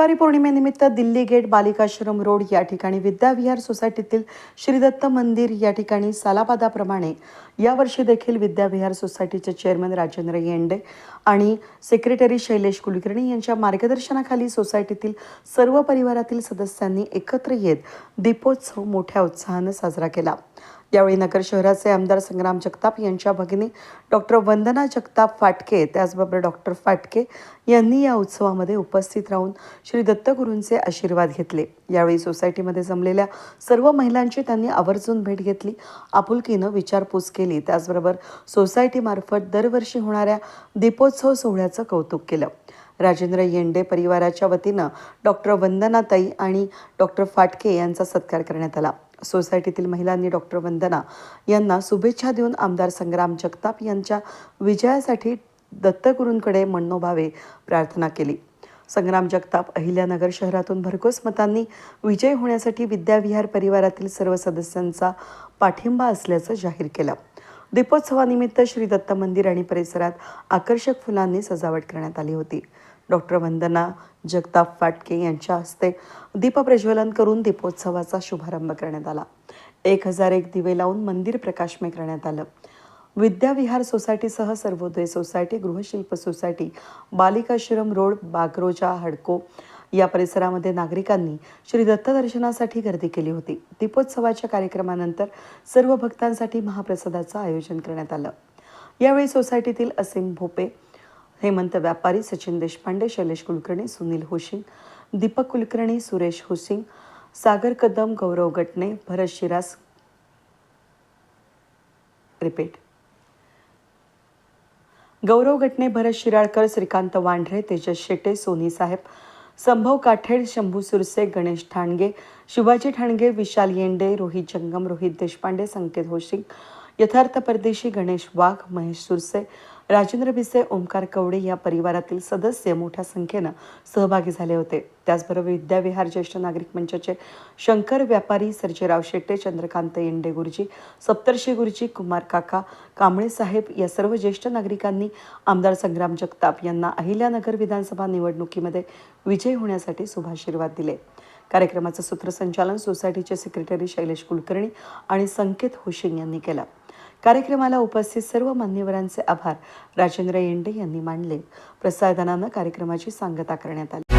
गुरुवारी पौर्णिमेनिमित्त Delhi gate Balikashram road या ठिकाणी विद्याविहार सोसायटीतील श्रीदत्त मंदिर या ठिकाणी सालाबादाप्रमाणे यावर्षी देखील विद्याविहार सोसायटीचे चेअरमन राजेंद्र येंडे आणि सेक्रेटरी शैलेश कुलकर्णी यांच्या मार्गदर्शनाखाली सोसायटीतील सर्व परिवारातील सदस्यांनी एकत्र येत दीपोत्सव मोठ्या उत्साहानं साजरा केला. यावेळी नगर शहराचे आमदार संग्राम जगताप यांच्या भगिनी डॉक्टर वंदना जगताप फाटके त्याचबरोबर डॉक्टर फाटके यांनी या उत्सवामध्ये उपस्थित राहून श्री दत्तगुरूंचे आशीर्वाद घेतले. यावेळी सोसायटीमध्ये जमलेल्या सर्व महिलांची त्यांनी आवर्जून भेट घेतली आपुलकीनं विचारपूस केली. त्याचबरोबर सोसायटीमार्फत दरवर्षी होणाऱ्या दीपोत्सव सोहळ्याचं कौतुक केलं. राजेंद्र येंडे परिवाराच्या वतीनं डॉक्टर वंदनाताई आणि डॉक्टर फाटके यांचा सत्कार करण्यात आला. सोसायटीतील महिलांनी डॉक्टर वंदना यांना शुभेच्छा देऊन आमदार संग्राम जगताप यांच्या विजयासाठी दत्तगुरूंकडे मनोभावे प्रार्थना केली. संग्राम जगताप अहिल्यानगर शहरातून भरघोस मतांनी विजय होण्यासाठी विद्याविहार परिवारातील सर्व सदस्यांचा पाठिंबा असल्याचं जाहीर केलं. दीपोत्सवानिमित्त श्री दत्त मंदिर आणि परिसरात आकर्षक फुलांनी सजावट करण्यात आली होती. डॉक्टर वंदना जगताप फाटके यांच्या हस्ते दीपप्रज्वलन करून दीपोत्सवाचा शुभारंभ करण्यात आला. एक हजार एक दिवे लावून मंदिर प्रकाशमय करण्यात आलं. Vidyavihar सोसायटीसह Sarvodaya society Grihashilp society Balikashram road Bagroja हडको या परिसरामध्ये नागरिकांनी श्री दत्त दर्शनासाठी गर्दी केली होती. दीपोत्सवाच्या कार्यक्रमानंतर सर्व भक्तांसाठी महाप्रसादाचं आयोजन करण्यात आलं. यावेळी सोसायटीतील असीम भोपे हेमंत व्यापारी सचिन देशपांडे शैलेश कुलकर्णी सुनील होशिंग दीपक कुलकर्णी सुरेश होसिंग सागर कदम गौरव गटणे भरत शिरास. रिपीट. गौरव गटणे भरत शिराळकर श्रीकांत वांढरे तेजस शेटे सोनी साहेब संभव काठेड शंभू सुरसे गणेश ठाणगे शिवाजी ठाणगे विशाल येंडे रोहित जंगम रोहित देशपांडे संकेत होशिंग यथार्थ परदेशी गणेश वाघ महेश सुरसे राजेंद्र भिसे ओंकार कवडे या परिवारातील सदस्य मोठ्या संख्येनं सहभागी झाले होते. त्याचबरोबर विद्याविहार ज्येष्ठ नागरिक मंचाचे शंकर व्यापारी सर्जेराव शेट्टे चंद्रकांत येंडे गुरुजी सप्तर्षी गुरुजी कुमार काका कांबळे साहेब या सर्व ज्येष्ठ नागरिकांनी आमदार संग्राम जगताप यांना अहिल्यानगर विधानसभा निवडणुकीमध्ये विजय होण्यासाठी शुभाशीर्वाद दिले. कार्यक्रमाचं सूत्रसंचालन सोसायटीचे सेक्रेटरी शैलेश कुलकर्णी आणि संकेत होशिंग यांनी केलं. कार्यक्रमाला उपस्थित सर्व मान्यवरांचे आभार. राजेंद्र येंडे यांनी मानले प्रसारदानानं कार्यक्रमाची सांगता करण्यात आली.